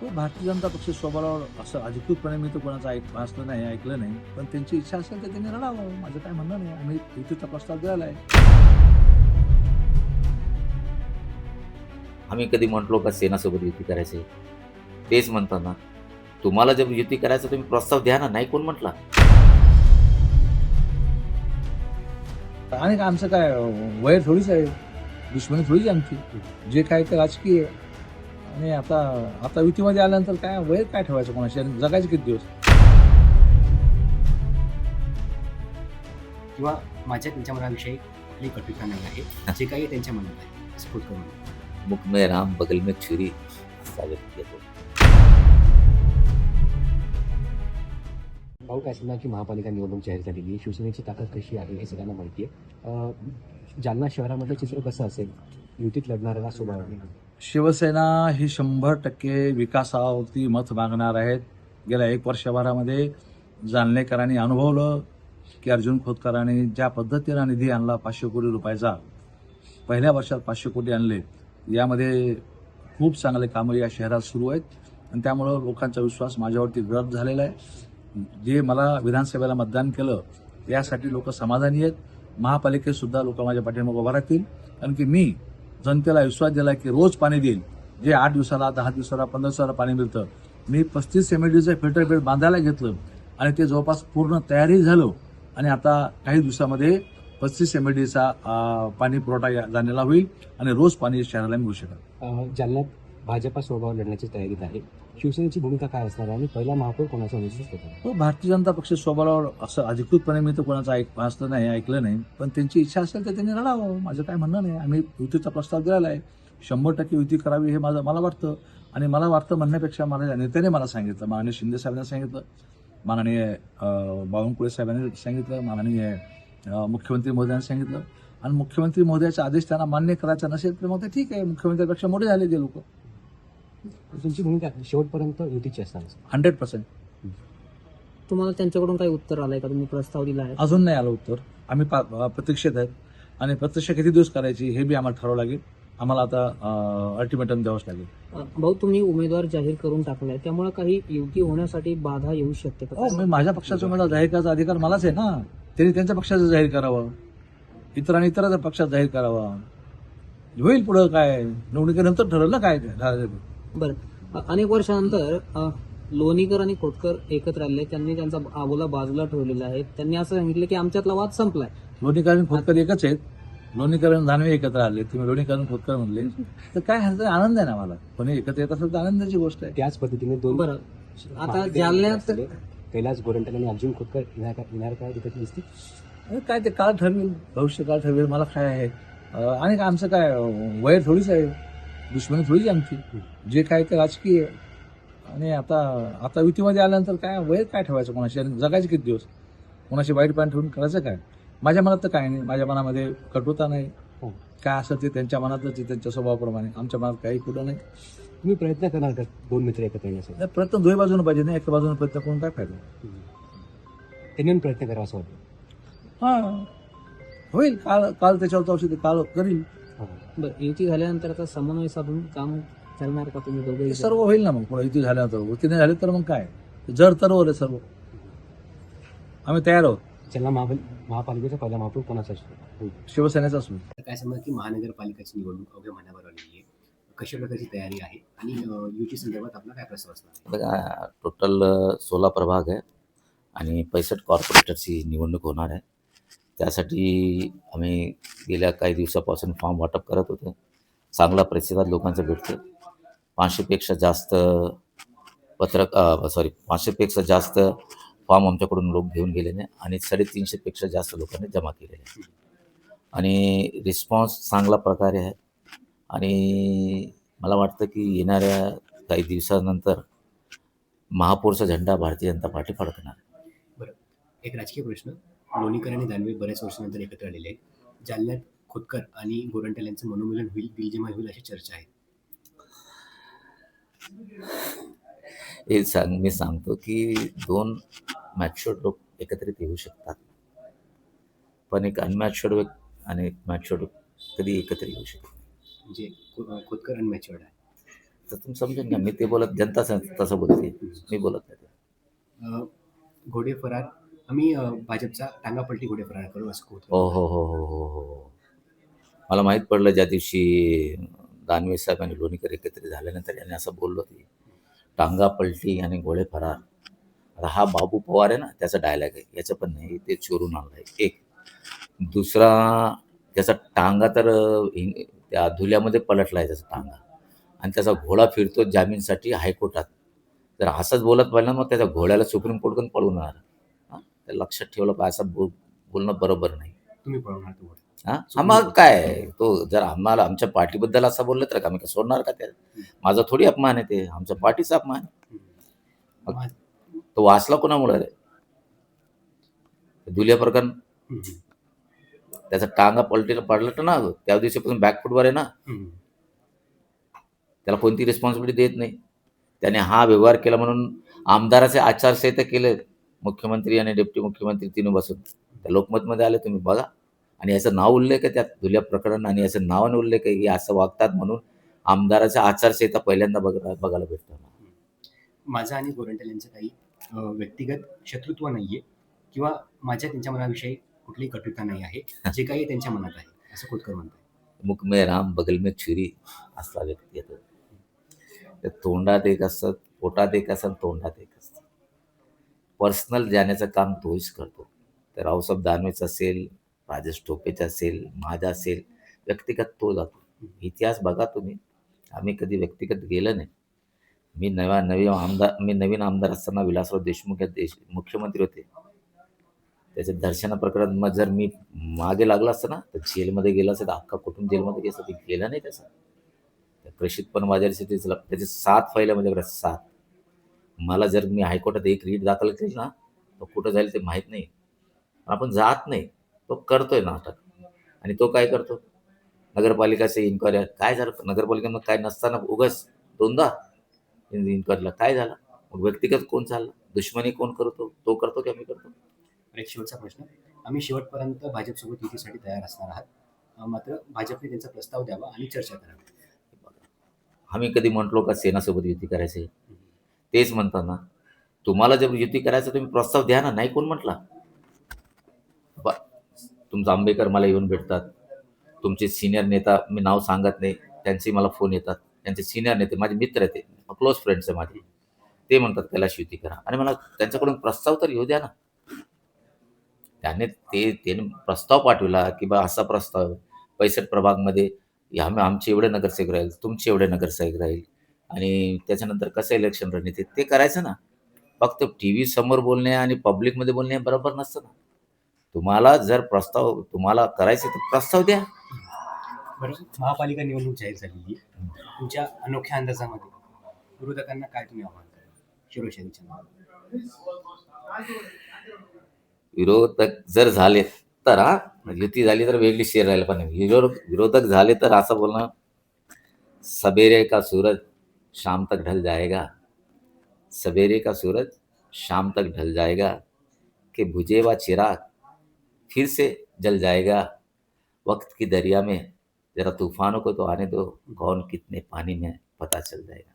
हो भारतीय जनता पक्ष स्वबळावर असं अधिकृतपणे मी तर कोणाचं ऐक वाचलं नाही ऐकलं नाही. पण त्यांची इच्छा असेल तर त्यांनी लढावं. माझं काय म्हणणं नाही. आम्ही युतीचा प्रस्ताव दिलेला आहे आम्ही कधी म्हटलो का सेनासोबत युती करायची? तेच म्हणताना तुम्हाला जर युती करायचं तुम्ही प्रस्ताव द्या ना. नाही कोण म्हटला? आणि आमचं काय वय थोडीच आहे. दुश्मनी थोडीच आमची. जे काय ते राजकीय आणि आता आता युतीमध्ये आल्यानंतर काय वय काय ठेवायचं कोणाशी? आणि जगायचे किती दिवस? किंवा माझ्या त्यांच्या मनाविषयी कुठली कटुता नाही आहे. जे काही त्यांच्या मनात आहे. स्फोट करून मुख में राम बगल में छुरी असा व्यक्ती. भाऊ काय सांगणार की महापालिका निवडणूक जाहीर झालेली आहे. शिवसेनेची ताकद कशी आहे हे सगळ्यांना माहिती आहे. अं, जालना शहरामधलं चित्र कसं असेल? युतीत लढणाऱ्याला स्वभाव शिवसेना ही शंभर टक्के विकासावरती मत मागणार आहेत. गेल्या एक वर्षभरामध्ये जालनेकरांनी अनुभवलं की अर्जुन खोतकरांनी ज्या पद्धतीनं निधी आणला पाचशे कोटी रुपयाचा पहिल्या वर्षात पाचशे कोटी आणले यामध्ये खूप चांगले कामं या शहरात सुरू आहेत. आणि त्यामुळं लोकांचा विश्वास माझ्यावरती गरज झालेला आहे. जे मला विधानसभेला मतदान केलं यासाठी लोक समाधानी आहेत. महापालिकेतसुद्धा लोक माझ्या पाठीमागे उभा राहतील. कारण की मी जनतेला विश्वास दिला की रोज पाणी देईल. जे आठ दिवसाला दहा दिवसाला पंधरा दिवसाला पाणी मिळतं. मी पस्तीस एम एल डीचं फिल्टर बेड बांधायला घेतलं आणि ते जवळपास पूर्ण तयारी झालं. आणि आता काही दिवसामध्ये पस्तीस एम एल डीचा पाणी पुरवठा या- होईल आणि रोज पाणी शहराला मिळू शकेल. जालन्यात भाजपा स्वभाव लढण्याची तयारीत आहे. शिवसेनेची भूमिका काय असणार आहे आणि पहिला महापौर कोणाचा निश्चित हो भारतीय जनता पक्ष स्वभावावर असं अधिकृतपणे मी तर कोणाचं ऐक वाचलं नाही ऐकलं नाही. पण त्यांची इच्छा असेल तर त्यांनी लढावं. माझं काय म्हणणं नाही. आम्ही युतीचा प्रस्ताव दिलेला आहे शंभर टक्के युती करावी हे माझं मला वाटतं. आणि मला वाटतं म्हणण्यापेक्षा मला नेत्याने मला सांगितलं. माननीय शिंदे साहेबांनी सांगितलं. माननीय बावनकुळे साहेबांनी सांगितलं. माननीय मुख्यमंत्री महोदयांनी सांगितलं. आणि मुख्यमंत्री महोदयाचा आदेश त्यांना मान्य करायचा नसेल तर मग ते ठीक आहे. मुख्यमंत्र्यापेक्षा मोठे झाले ते लोक. तुमची भूमिका शेवटपर्यंत युतीची असणार हंड्रेड पर्सेंट. तुम्हाला त्यांच्याकडून काही उत्तर आलंय का? तुम्ही प्रस्ताव दिला आहे. अजून नाही आलं उत्तर. आम्ही पा प्रतीक्षेत आहेत. आणि प्रत्यक्ष किती दिवस करायची हे बी आम्हाला ठरावं लागेल. आम्हाला आता अल्टिमेटम द्यावंच लागेल. अ, भाऊ तुम्ही उमेदवार जाहीर करून टाकलाय. त्यामुळे काही युती होण्यासाठी बाधा येऊ शकते का? हो मी माझ्या पक्षाचा मला जाहीर करायचा अधिकार मलाच आहे ना. त्यांनी त्यांच्या पक्षाचं जाहीर करावं. इतरांनी इतरांच्या पक्षात जाहीर करावा. होईल पुढं काय? निवडणुकीनंतर ठरलं ना काय? ते. बरं. अनेक वर्षानंतर लोणीकर आणि खोतकर एकत्र आले. त्यांनी त्यांचा आबोला बाजूला ठेवलेला आहे. त्यांनी असं सांगितलं की आमच्यातला वाद संपलाय. लोणीकरण खोतकर एकच आहेत. लोणीकरण दानवे एकत्र आले. तुम्ही लोणीकरण खोतकर म्हणले. तर काय ह्याचा आनंद आहे ना मला. कोणी एकत्र येत असेल तर आनंदाची गोष्ट आहे. त्याच पद्धतीने दोन बरं. आता जालन्यात कैलास गोरंट्याल आणि अर्जुन खोतकर येणार काय तिथे दिसतील. अरे काय ते काळ ठरवेल? भविष्य काळ ठरवेल. मला काय आहे? आणि काय आमचं काय? वय थोडीच आहे. दुश्मनी थोडीच आमची जे काय ते राजकीय आणि आता आता युतीमध्ये आल्यानंतर काय वय काय ठेवायचं कोणाशी? आणि जगायचे किती दिवस? कोणाशी वाईट पाणी ठेवून करायचं काय? माझ्या मनात तर काय नाही. माझ्या मनामध्ये कटुता नाही. हो. काय असं ते त्यांच्या मनातच त्यांच्या स्वभावाप्रमाणे. आमच्या मनात काही कुठं नाही. तुम्ही प्रयत्न करणार का दोन मित्र एकत्र येण्यासाठी? नाही, प्रयत्न दोन्ही बाजूने पाहिजे नाही एका बाजूने प्रयत्न करून काय फायदा? त्यांनी प्रयत्न करावा असं वाटतं. हां. होईल. काल काल त्याच्यावर औषध काल करील. बरं युती झाल्यानंतर आता समन्वय साधून काम चालणार का तुम्ही दोघे सर्व होईल ना मग पुढे युती झाल्यानंतर. युती नाही झाली तर मग काय? जर तर आहे सर्व. आम्ही तयार आहोत. ज्यांना महापाल महापालिकेचा पहिला महापौर कोणाचा असतो शिवसेनेचा असू काय सांगणार की महानगरपालिकेची निवडणूक अवघ्या महिन्याभर आलेली आहे. कशा प्रकारची तयारी आहे? आणि युती संदर्भात आपला काय प्रस्ताव असणार? बघा टोटल सोळा प्रभाग आहे आणि पैसष्ट कॉर्पोरेटरची निवडणूक होणार आहे. त्यासाठी आम्ही गेल्या काही दिवसापासून फॉर्म वाटप करत होतो. चांगला प्रतिसाद लोकांचा भेटतो. पाचशेपेक्षा जास्त पत्रक सॉरी पाचशेपेक्षा जास्त फॉर्म आमच्याकडून लोक घेऊन गेलेले आणि साडेतीनशेपेक्षा जास्त लोकांनी जमा केलेले आहे. आणि रिस्पॉन्स चांगला प्रकारे आहे. आणि मला वाटतं की येणाऱ्या काही दिवसानंतर महापौरचा झेंडा भारतीय जनता पार्टी फडकणार. एक राजकीय प्रश्न. लोणीकर आणि दानवे बऱ्याच वर्षानंतर एकत्र आलेले आहेत. जालन्यात खोतकर आणि गोरंट्याल यांचं मनोमिलन होईल बिलजिमा होईल अशी चर्चा आहे. हे सांग मी सांगतो की दोन मॅच्युअर्ड लोक एकत्रित येऊ शकतात. पण एक अनमॅच्युअर्ड आणि एक मॅच्युअर्ड कधी एकत्र येऊ शकत. म्हणजे खो- खोतकर अनमॅच्युअर्ड आहे. तर तुम्ही समजून घ्या मी ते बोलत जनता स- तसं बोलते. मी बोलत नाही. अ, घोडे फरार आम्ही अ, भाजपचा टांगापलटी घोडे फरार करू असं होतं. हो हो हो हो हो हो. मला माहीत पडलं ज्या दिवशी दानवे साहेब आणि लोणीकर एकत्रित झाल्यानंतर यांनी असं बोललो की टांगा पलटी आणि गोळे फरार आता हा बाबू पवार आहे ना त्याचा डायलॉग आहे. याचं पण नाही ते चोरून आणलं आहे एक. दुसरा त्याचा टांगा तर अं, हिंग- त्या धुल्यामध्ये पलटला आहे त्याचा टांगा. आणि त्याचा घोडा फिरतो जामीनसाठी हायकोर्टात. जर असंच बोलत पाहिलं मग त्याच्या घोड्याला सुप्रीम कोर्टकडून पळून ते लक्षात ठेवलं पाहिजे असं बोल बोलणं बरोबर नाही. तुम्ही पळवणार तो घोडा हा? मग काय? तो जर आम्हाला आमच्या पार्टीबद्दल असं बोललं तर आम्ही काय सोडणार का त्या माझा थोडी अपमान आहे ते. आमच्या पार्टीचा अपमान तो वाचला कोणामुळे रे? दुलिया प्रकरण? हम्म. त्याचा टांगा पलटीला पडलं ना त्या दिवशीपासून बॅकफूटवर आहे ना. हम्म. त्याला कोणती रिस्पॉन्सिबिलिटी देत नाही. त्याने हा व्यवहार केला म्हणून आमदाराचे आचारसंहिता केले. मुख्यमंत्री आणि डेप्टी मुख्यमंत्री तिन्ही बसून. त्या लोकमतमध्ये आले तुम्ही बघा. आणि याचं नाव उल्लेख आहे त्यात दुल्या प्रकरण आणि याचं नावाने उल्लेख आहे की असं वागतात म्हणून आमदाराच्या आचारसंहिता पहिल्यांदा बघा बघायला भेटतं. माझं आणि गोरंट्याल यांचं काही व्यक्तिगत शत्रुत्व नाहीये किंवा माझ्या त्यांच्या मनाविषयी कुठलीही कटुता नाही आहे जे काही त्यांच्या मनात आहे असं खोतकर म्हणतात मुख में राम बगल में छुरी असला व्यक्ती येतो तोंडात एक असतं पोटात एक असतं तोंडात एक असतं. पर्सनल जाण्याचं काम तोच करतो. तर रावसाहेब दानवेचं असेल राजेश टोपेचं असेल माझा असेल व्यक्तिगत तो जातो. इतिहास बघा तुम्ही. आम्ही कधी व्यक्तिगत गेलं नाही. मी नव्या नवीन आमदार मी नवीन आमदार असताना विलासराव देशमुख देश मुख्यमंत्री होते. त्याच्या दर्शनाप्रकरणात मग जर मी मागे लागला असतं ना तर जेलमध्ये गेला असतं तर अख्खा कुटुंब जेलमध्ये गेलं ते गेलं नाही त्याचा प्रशित पण माझ्यासाठी त्याचे सात फैल्या माझ्याकडे सात. मला जर मी हायकोर्टात एक रीट दाखल केली ना तो कुठं जाईल ते माहीत नाही. पण आपण जात नाही. तो करतोय नाटक. आणि तो काय करतो? नगरपालिकाचे इन्क्वायरी काय झालं? नगरपालिकेमध्ये काय नसताना उगाच दोनदा इन्क्वायरीला काय झालं? मग व्यक्तिगत कोण चाललं? दुश्मनी कोण करतो? तो करतो की आम्ही करतो? एक शेवटचा प्रश्न. आम्ही शेवटपर्यंत भाजपसोबत युतीसाठी तयार असणार आहात. मात्र भाजपने त्यांचा प्रस्ताव द्यावा आणि चर्चा करावी. आम्ही कधी म्हटलो का सेनासोबत युती करायचे तेच म्हणतात ना. तुम्हाला जर युती करायचं तुम्ही प्रस्ताव द्या ना. नाही कोण म्हटला? बा तुमचा आंबेकर मला येऊन भेटतात. तुमचे सिनियर नेता मी नाव सांगत नाही. त्यांचे मला फोन येतात. त्यांचे सिनियर नेते माझे मित्र आहेत ते. क्लोज फ्रेंड्स आहे माझे. ते म्हणतात कैलाश युती करा. आणि मला त्यांच्याकडून प्रस्ताव तर येऊ द्या ना. त्याने ते त्याने प्रस्ताव पाठविला की बा असा प्रस्ताव पैसठ प्रभागमध्ये आम्ही आमचे एवढे नगरसेवक राहील तुमचे एवढे नगरसेवक राहील. आणि त्याच्यानंतर कसं इलेक्शन रणनीती ते करायचं ना. फक्त टी व्ही समोर बोलणे आणि पब्लिकमध्ये बोलणे हे बरोबर नसतं ना. तुम्हाला जर प्रस्ताव तुम्हाला करायचे तर प्रस्ताव द्या. महापालिका निवडणूक जाहीर आहे. तुमच्या अनोख्या अंदाजामध्ये विरोधकांना काय तुम्ही आव्हान. विरोधक जर झाले तर हा? युती झाली तर वेगळी शेर राहिला. पण विरोध विरोधक झाले तर असं बोलणं सवेरे का सूरज शाम तक ढल जाएगा। सवेरे का सूरज शाम तक ढल जाएगा। कि भुजे व चिराग फिर से जल जाएगा। वक्त की दरिया में जरा तूफानों को तो आने दो कौन कितने पानी में पता चल जाएगा।